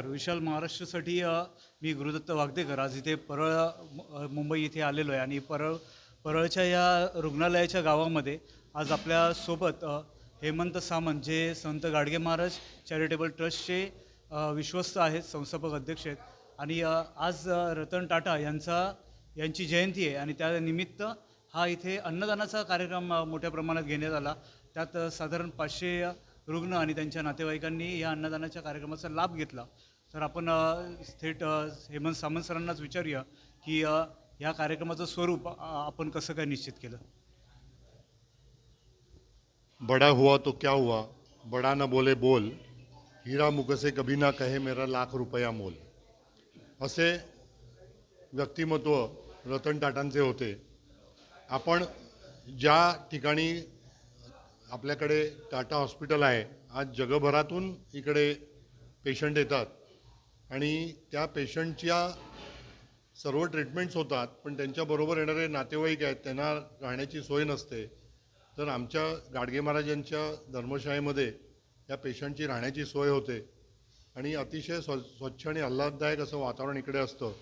नमस्कार. विशाल महाराष्ट्रासाठी मी गुरुदत्त वागदेकर. आज इथे परळ मुंबई इथे आलेलो आहे आणि परळ परळच्या या रुग्णालयाच्या गावामध्ये आज आपल्यासोबत हेमंत सामंत जे संत गाडगे महाराज चॅरिटेबल ट्रस्टचे विश्वस्त आहेत संस्थापक अध्यक्ष आहेत. आणि आज रतन टाटा यांचा यांची जयंती आहे आणि त्यानिमित्त हा इथे अन्नदानाचा कार्यक्रम मोठ्या प्रमाणात घेण्यात आला. त्यात साधारण पाचशे रुग्ण आणि त्यांच्या नातेवाईकांनी या अन्नदानाच्या कार्यक्रमाचा लाभ घेतला. तर आपण थेट हेमंत सामंत सरांनाच विचारूया की या कार्यक्रमाचं स्वरूप आपण कसं काय निश्चित केलं? बड़ा हुआ तो क्या हुआ? बड़ा न बोले बोल. हीरा मुकसे कभी ना कहे मेरा लाख रुपया मोल. असे व्यक्तिमत्व रतन टाटांचे होते. आपण ज्या ठिकाणी आपल्याकडे टाटा हॉस्पिटल आहे आज जगभरातून इकडे पेशंट येतात. आणि त्या पेशंटच्या सर्व ट्रीटमेंट्स होतात पण त्यांच्याबरोबर येणारे नातेवाईक आहेत त्यांना राहण्याची सोय नसते. तर आमच्या गाडगे महाराजांच्या धर्मशाळेमध्ये या पेशंटची राहण्याची सोय होते. आणि अतिशय स्व स्वच्छ आणि आल्हाददायक असं वातावरण इकडे असतं.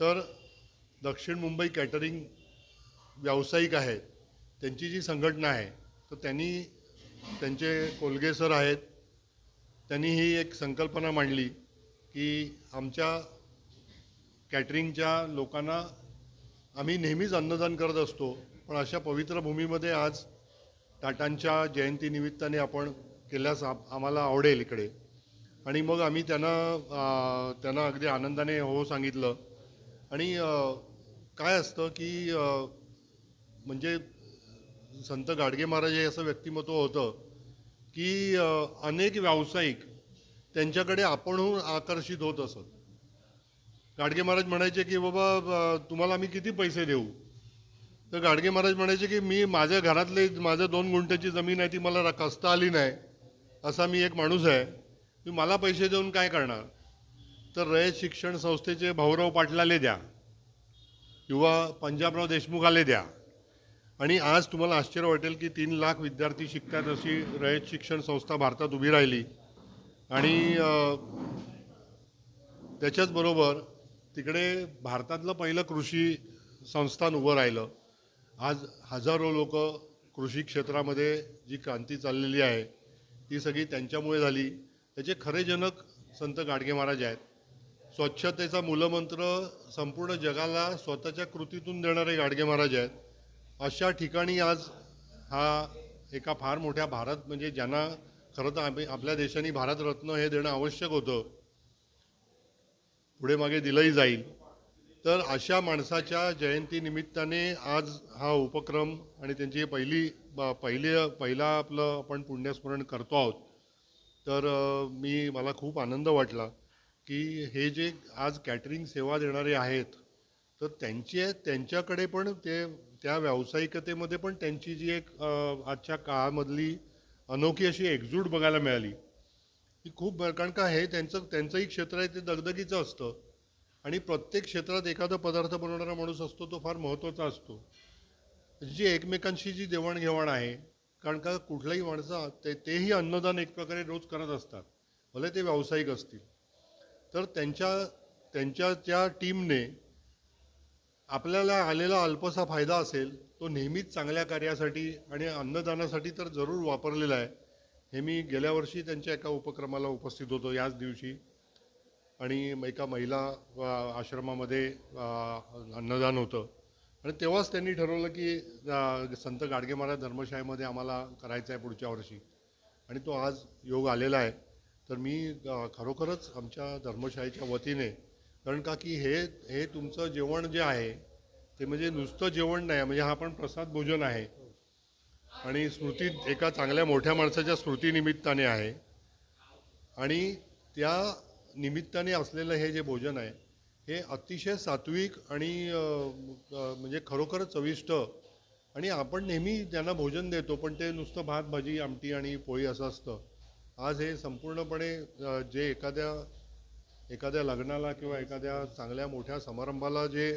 तर दक्षिण मुंबई कॅटरिंग व्यावसायिक आहेत त्यांची जी संघटना आहे तर त्यांनी त्यांचे कोलगे सर आहेत त्यांनी ही एक संकल्पना मांडली. की आमच्या कॅटरिंगच्या लोकांना आम्ही नेहमीच अन्नदान करत असतो पण अशा पवित्र भूमीमध्ये आज टाटांच्या जयंतीनिमित्ताने आपण केल्यास आम्हाला आवडेल इकडे. आणि मग आम्ही त्यांना त्यांना अगदी आनंदाने हो सांगितलं. आणि काय असतं की म्हणजे संत गाडगे महाराज हे असं व्यक्तिमत्व होतं की अनेक व्यावसायिक त्यांच्याकडे आपणहून आकर्षित होत असत. गाडगे महाराज म्हणायचे की बाबा तुम्हाला मी किती पैसे देऊ? तर गाडगे महाराज म्हणायचे की मी माझ्या घरातले माझ्या दोन गुंठ्याची जमीन आहे ती मला कसता आली नाही असा मी एक माणूस आहे. मी मला पैसे देऊन काय करणार? तर रयत शिक्षण संस्थेचे भाऊराव पाटलाले द्या किंवा पंजाबराव देशमुख आले द्या. आणि आज तुम्हाला आश्चर्य वाटेल की तीन लाख विद्यार्थी शिकतात अशी रयत शिक्षण संस्था भारतात उभी राहिली. आणि त्याच्याचबरोबर तिकडे भारतातलं पहिलं कृषी संस्थान उभं राहिलं. आज हजारो लोक कृषी क्षेत्रामध्ये जी क्रांती चाललेली आहे ती सगळी त्यांच्यामुळे झाली. त्याचे खरे जनक संत गाडगे महाराज आहेत. स्वच्छतेचा मूलमंत्र संपूर्ण जगाला स्वतःच्या कृतीतून देणारे गाडगे महाराज आहेत. अशा ठिकाणी आज हा एका फार मोठ्या भारत म्हणजे ज्यांना खरं तर आम्ही आपल्या देशाने भारतरत्न हे देणं आवश्यक होतं. पुढे मागे दिलंही जाईल. तर अशा माणसाच्या जयंतीनिमित्ताने आज हा उपक्रम आणि त्यांची पहिली पहिले पहिला आपलं आपण पुण्यस्मरण करतो आहोत. तर मी मला खूप आनंद वाटला की हे जे आज कॅटरिंग सेवा देणारे आहेत तर त्यांची त्यांच्याकडे पण ते त्या व्यावसायिकतेमध्ये पण त्यांची जी एक आजच्या काळामधली अनोखी अशी एकजूट बघायला मिळाली. ही खूप कारण का हे त्यांचं त्यांचंही क्षेत्र आहे ते दगदगीचं असतं. आणि प्रत्येक क्षेत्रात एखादा पदार्थ बनवणारा माणूस असतो तो फार महत्त्वाचा असतो. जी एकमेकांशी जी देवाणघेवाण आहे कारण का कुठलाही माणसा ते तेही अन्नदान एक प्रकारे रोज करत असतात भले ते व्यावसायिक असतील. तर त्यांच्या त्यांच्या त्या टीमने आपल्याला आलेला अल्पसा फायदा असेल तो नेहमीच चांगल्या कार्यासाठी आणि अन्नदानासाठी तर जरूर वापरलेला आहे. हे मी गेल्या वर्षी त्यांच्या एका उपक्रमाला उपस्थित होतो याच दिवशी. आणि एका महिला आश्रमामध्ये अन्नदान होतं. आणि तेव्हाच त्यांनी ठरवलं की संत गाडगे महाराज धर्मशाळेमध्ये आम्हाला करायचं आहे पुढच्या वर्षी. आणि तो आज योग आलेला आहे. तर मी खरोखरच आमच्या धर्मशाळेच्या वतीने कारण का की हे हे तुमचं जेवण जे आहे ते म्हणजे नुसतं जेवण नाही म्हणजे हा पण प्रसाद भोजन आहे. आणि स्मृती एका चांगल्या मोठ्या माणसाच्या स्मृतीनिमित्ताने आहे. आणि त्या निमित्ताने असलेलं हे जे भोजन आहे हे अतिशय सात्विक आणि म्हणजे खरोखर चविष्ट. आणि आपण नेहमी त्यांना भोजन देतो पण ते नुसतं भात भाजी आमटी आणि पोळी असं असतं. आज हे संपूर्णपणे जे एखाद्या एखाद्या लग्नाला किंवा एखाद्या चांगल्या मोठ्या समारंभाला जे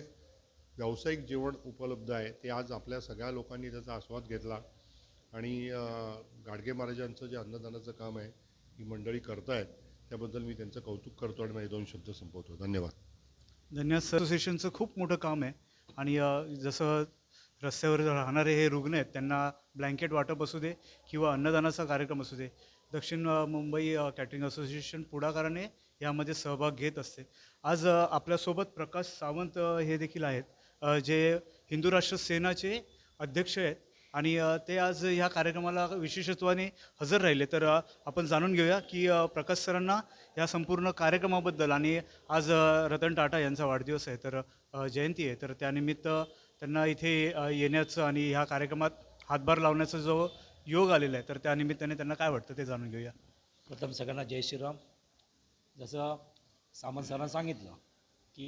व्यावसायिक जेवण उपलब्ध आहे ते आज आपल्या सगळ्या लोकांनी त्याचा आस्वाद घेतला. आणि गाडगे महाराजांचं जे अन्नदानाचं काम आहे ही मंडळी करतायत त्याबद्दल मी त्यांचं कौतुक करतो आणि माझे दोन शब्द संपवतो. धन्यवाद. धन्यवाद. सर असोसिएशनचं खूप मोठं काम आहे. आणि जसं रस्त्यावर राहणारे हे रुग्ण आहेत त्यांना ब्लँकेट वाटप असू दे किंवा अन्नदानाचा कार्यक्रम असू दे दक्षिण मुंबई कॅटरिंग असोसिएशन पुढाकाराने यामध्ये सहभाग घेत असते. आज आपल्यासोबत प्रकाश सावंत हे देखील आहेत. जे हिंदू राष्ट्र सेनाचे अध्यक्ष आहेत आणि ते आज ह्या कार्यक्रमाला विशेषत्वाने हजर राहिले. तर आपण जाणून घेऊया की प्रकाश सरांना या संपूर्ण कार्यक्रमाबद्दल आणि आज रतन टाटा यांचा वाढदिवस आहे. तर जयंती आहे. तर त्यानिमित्त त्यांना इथे येण्याचं आणि ह्या कार्यक्रमात हातभार लावण्याचा जो योग आलेला आहे तर त्यानिमित्ताने त्यांना काय वाटतं ते जाणून घेऊया. प्रथम सगळ्यांना जय श्रीराम. जसं सामंत सरांना सांगितलं की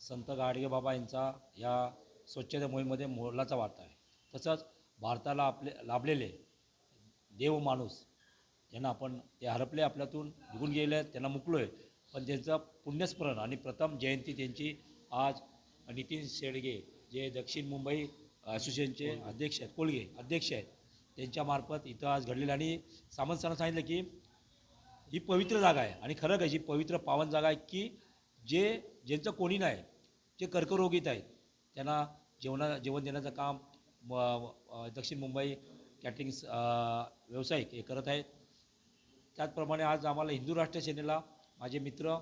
संत गाडगे बाबा यांचा या स्वच्छता मोहिमेमध्ये मोलाचा वाटा आहे. तसंच भारताला आपले लाभलेले देव माणूस ज्यांना आपण ते हरपले आपल्यातून निघून गेले आहेत, त्यांना मुकलो आहे पण त्यांचं पुण्यस्मरण आणि प्रथम जयंती त्यांची आज नितीन शेडगे जे दक्षिण मुंबई असोसिएशनचे अध्यक्ष आहेत कोळगे अध्यक्ष आहेत त्यांच्यामार्फत इथं आज घडलेलं आणि सामंत सरांना सांगितलं की ही पवित्र जागा आहे. आणि खरं काय ही पवित्र पावन जागा आहे की जे ज्यांचं कोणी नाही जे कर्करोगीत आहेत त्यांना जेवणा जेवण देण्याचं काम म- दक्षिण मुंबई कॅटरिंग व्यावसायिक हे करत आहेत. त्याचप्रमाणे आज आम्हाला हिंदू राष्ट्र सेनेला माझे मित्र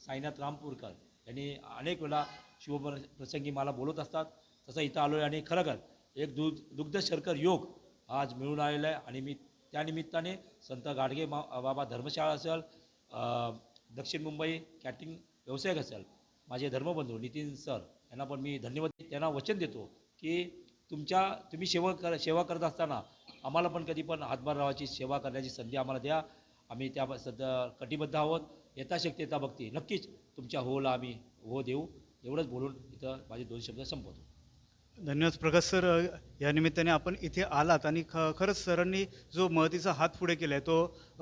साईनाथ रामपूरकर यांनी अनेक वेळा शुभ प्रसंगी मला बोलत असतात. तसं इथं आलो आहे आणि खरोखर एक दुध दुग्ध शर्कर योग आज मिळून आलेला आहे आणि मी त्यानिमित्ताने संत गाडगे मा बाबा धर्मशाळा असेल दक्षिण मुंबई कॅटरिंग व्यावसायिक असेल माझे धर्मबंधू नितीन सर यांना पण मी धन्यवाद त्यांना वचन देतो की तुमच्या तुम्ही सेवा कर सेवा करत असताना आम्हाला पण कधी पण हातभार लावायची सेवा करण्याची संधी आम्हाला द्या. आम्ही त्या सध्या कटिबद्ध आहोत. यथाशक्ती येता भक्ती नक्कीच तुमच्या होला आम्ही हो देऊ. एवढंच बोलून इथं माझे दोन शब्द संपवतो. धन्यवाद प्रकाश सर. या निमित्ताने आपण इथे आलात आणि ख खरंच सरांनी जो मदतीचा हात पुढे केला आहे तो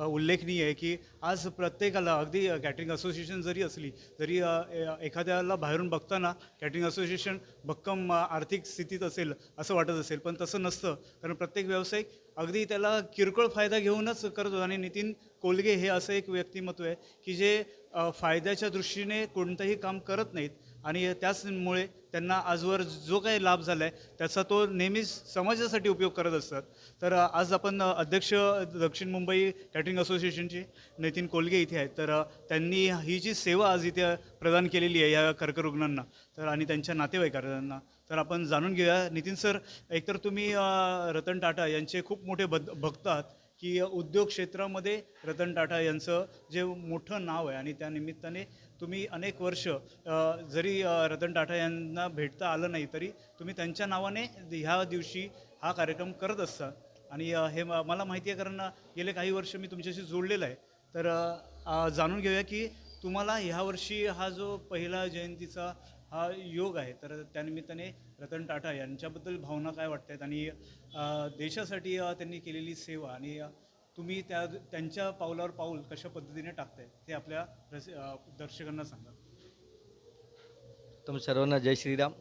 उल्लेखनीय आहे की आज प्रत्येकाला अगदी कॅटरिंग असोसिएशन जरी असली तरी ए- एखाद्याला बाहेरून बघताना कॅटरिंग असोसिएशन भक्कम आर्थिक स्थितीत असेल असं वाटत असेल पण तसं नसतं. कारण प्रत्येक व्यावसायिक अगदी त्याला किरकोळ फायदा घेऊनच करतो. आणि नितीन कोलगे हे असं एक व्यक्तिमत्व आहे की जे फायद्याच्या दृष्टीने कोणतंही काम करत नाहीत आणि त्याचमुळे त्यांना आजवर जो काही लाभ झाला आहे त्याचा तो नेहमीच समाजासाठी उपयोग करत असतात. तर आज आपण अध्यक्ष दक्षिण मुंबई कॅटरिंग असोसिएशनचे नितीन कोलगे इथे आहेत. तर त्यांनी ही जी सेवा आज इथे प्रदान केलेली आहे या कर्करुग्णांना तर आणि त्यांच्या नातेवाईकांना तर आपण जाणून घेऊया. नितीन सर एकतर तुम्ही रतन टाटा यांचे खूप मोठे बद भक्त आहात. की उद्योग क्षेत्रामध्ये रतन टाटा यांचं जे मोठं नाव आहे आणि त्या निमित्ताने तुम्ही अनेक वर्ष जरी रतन टाटा यांना भेटता आलं नाही तरी तुम्ही त्यांच्या नावाने ह्या दिवशी हा कार्यक्रम करत असता. आणि हे मला माहिती आहे कारण गेले काही वर्ष मी तुमच्याशी जोडलेलं आहे. तर जाणून घेऊया की तुम्हाला ह्या वर्षी हा जो पहिला जयंतीचा हा योग आहे. तर त्यानिमित्ताने रतन टाटा यांच्याबद्दल भावना काय वाटत आहेत आणि देशासाठी त्यांनी केलेली सेवा आणि तुम्ही त्या त्यांच्या पावलावर पाऊल कशा पद्धतीने टाकताय? ते आपल्या रस दर्शकांना सांगा. तुम सर्वांना जय श्रीराम.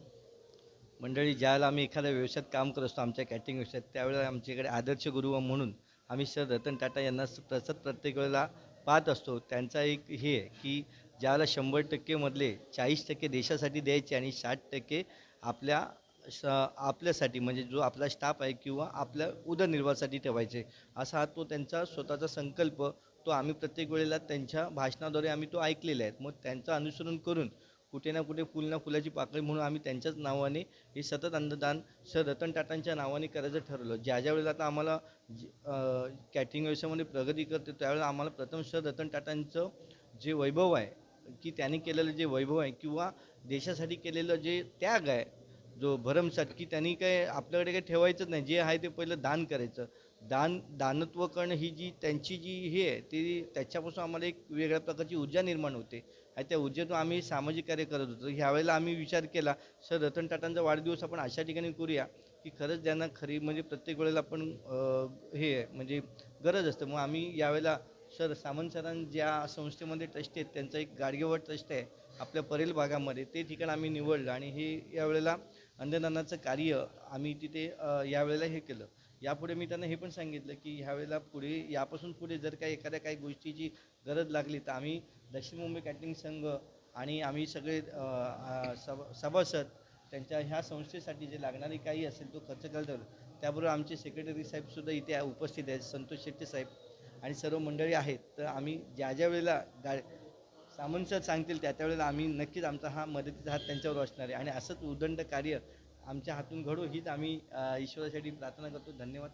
मंडळी ज्यावेळेला आम्ही एखाद्या व्यवसायात काम करत असतो आमच्या कॅटरिंग व्यवसायात त्यावेळेला आमच्याकडे आदर्श गुरु म्हणून आम्ही सर रतन टाटा यांना सतत प्रत्येक वेळेला पाहत असतो त्यांचा एक हे आहे की ज्याला शंभर टक्केमधले चाळीस टक्के देशासाठी द्यायचे आणि साठ टक्के आपल्या स आपल्यासाठी म्हणजे जो आपला स्टाफ आहे किंवा आपल्या उदरनिर्वाहासाठी ठेवायचे. असा हा तो त्यांचा स्वतःचा संकल्प तो आम्ही प्रत्येक वेळेला त्यांच्या भाषणाद्वारे आम्ही तो ऐकलेला आहे. मग त्यांचं अनुसरण करून कुठे ना कुठे फुल ना फुलाची पाकळी म्हणून आम्ही त्यांच्याच नावाने हे सतत अन्नदान सर रतन टाटांच्या नावाने करायचं ठरवलं. ज्या ज्या वेळेला आता आम्हाला कॅटरिंग व्यवसायामध्ये प्रगती करते त्यावेळेला आम्हाला प्रथम सर रतन टाटांचं जे वैभव आहे की त्यांनी केलेलं जे वैभव आहे किंवा देशासाठी केलेलं जे त्याग आहे जो भरमसाठ की त्यांनी काय आपल्याकडे काही ठेवायचंच नाही. जे आहे ते पहिलं दान करायचं. दान दानत्व करणं ही जी त्यांची जी हे आहे ती त्याच्यापासून आम्हाला एक वेगळ्या प्रकारची ऊर्जा निर्माण होते. आणि त्या ऊर्जेतून आम्ही सामाजिक कार्य करत होतो. ह्यावेळेला आम्ही विचार केला सर रतन टाटांचा वाढदिवस आपण अशा ठिकाणी करूया की खरंच ज्यांना खरी म्हणजे प्रत्येक वेळेला आपण हे आहे म्हणजे गरज असतं. मग आम्ही यावेळेला सर सामंत सरां ज्या संस्थेमध्ये ट्रस्ट आहेत त्यांचा एक गाडगेवर ट्रस्ट आहे आपल्या परेल भागामध्ये ते ठिकाण आम्ही निवडलं आणि हे यावेळेला अन्नदानाचं कार्य आम्ही तिथे यावेळेला हे केलं. यापुढे मी त्यांना हे पण सांगितलं की ह्यावेळेला पुढे यापासून पुढे जर काही एखाद्या काही गोष्टीची गरज लागली तर आम्ही दक्षिण मुंबई कॅटरिंग संघ आणि आम्ही सगळे सभ सभासद त्यांच्या ह्या संस्थेसाठी जे लागणारी काही असेल तो खर्च करतो त्याबरोबर आमचे सेक्रेटरी साहेबसुद्धा इथे उपस्थित आहेत संतोष शेट्टी साहेब आणि सर्व मंडळी आहेत. तर आम्ही ज्या ज्या वेळेला गा सामंत सर सांगतील त्या त्यावेळेला आम्ही नक्कीच आमचा हा मदतीचा हात त्यांच्यावर असणार आहे. आणि असंच उदंड कार्य आमच्या हातून घडो हीच आम्ही ईश्वरासाठी प्रार्थना करतो. धन्यवाद.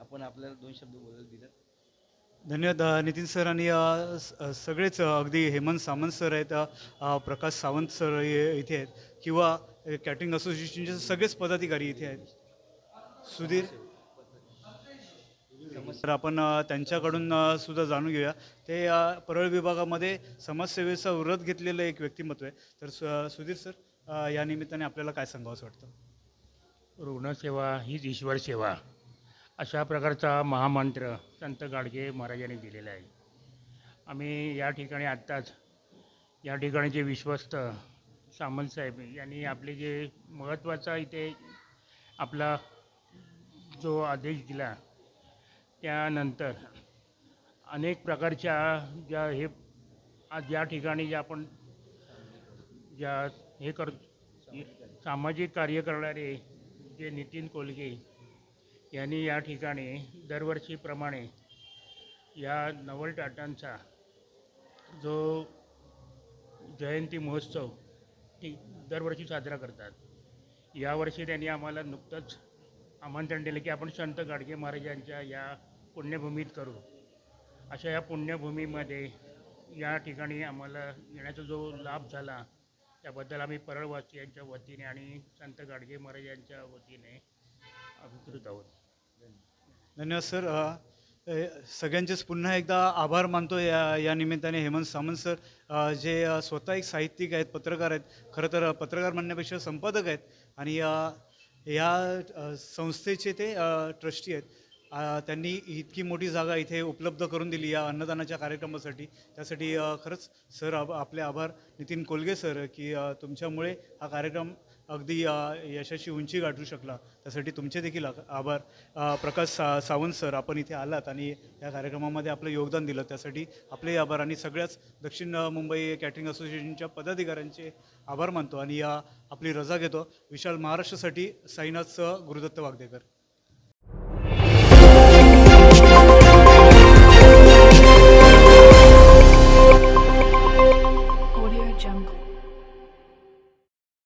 आपण आपल्याला दोन शब्द बोलायला दिलं धन्यवाद नितीन सर आणि सगळेच अगदी हेमंत सावंत सर आहेत प्रकाश सावंत सर इथे आहेत किंवा कॅटरिंग असोसिएशनचे सगळेच पदाधिकारी इथे आहेत. सुधीर? तर आपण त्यांच्याकडून सुद्धा जाणून घेऊया. ते परळ विभागामध्ये समाजसेवेचा व्रत घेतलेलं एक व्यक्तिमत्व आहे. तर सु- सुधीर सर या निमित्ताने आपल्याला काय सांगावं असं वाटतं? रुग्णसेवा हीच ईश्वर सेवा. अशा प्रकारचा महामंत्र संत गाडगे महाराजांनी दिलेला आहे. आम्ही या ठिकाणी आत्ताच या ठिकाणीचे विश्वस्त सामंत साहेब यांनी आपले जे महत्त्वाचा इथे आपला जो आदेश दिला त्यानंतर अनेक प्रकारच्या ज्या हे आज ठिकाणी ज्या आपण ज्या हे कर सामाजिक कार्य करणारे जे नितीन कोलगे यांनी या ठिकाणी दरवर्षीप्रमाणे या नवल टाटांचा जो जयंती महोत्सव ती दरवर्षी साजरा करतात. यावर्षी त्यांनी आम्हाला नुकतंच आमंत्रण दिलं की आपण संत गाडगे महाराजांच्या या पुण्यभूमीत करू. अशा या पुण्यभूमीमध्ये या ठिकाणी आम्हाला येण्याचा जो लाभ झाला त्याबद्दल आम्ही परळवासियांच्या वतीने आणि संत गाडगे महाराज यांच्या वतीने अभिकृत आहोत. धन्यवाद सर. सगळ्यांचेच पुन्हा एकदा आभार मानतो या या निमित्ताने हेमंत सामंत सर. जे स्वतः एक साहित्यिक आहेत पत्रकार आहेत खरं तर पत्रकार म्हणण्यापेक्षा संपादक आहेत आणि या या संस्थेचे ते ट्रस्टी आहेत. त्यांनी इतकी मोठी जागा इथे उपलब्ध करून दिली या अन्नदानाच्या कार्यक्रमासाठी. त्यासाठी खरंच सर आभ आपले आभार. नितीन कोलगे सर की तुमच्यामुळे हा कार्यक्रम अगदी यशाची उंची गाठू शकला. त्यासाठी तुमचे देखील आभार. प्रकाश सा सावंत सर आपण इथे आलात आणि या कार्यक्रमामध्ये आपलं योगदान दिलं. त्यासाठी आपले आभार आणि सगळ्याच दक्षिण मुंबई कॅटरिंग असोसिएशनच्या पदाधिकाऱ्यांचे आभार मानतो आणि या आपली रजा घेतो. विशाल महाराष्ट्रासाठी साईनाथचं गुरुदत्त वागदेकर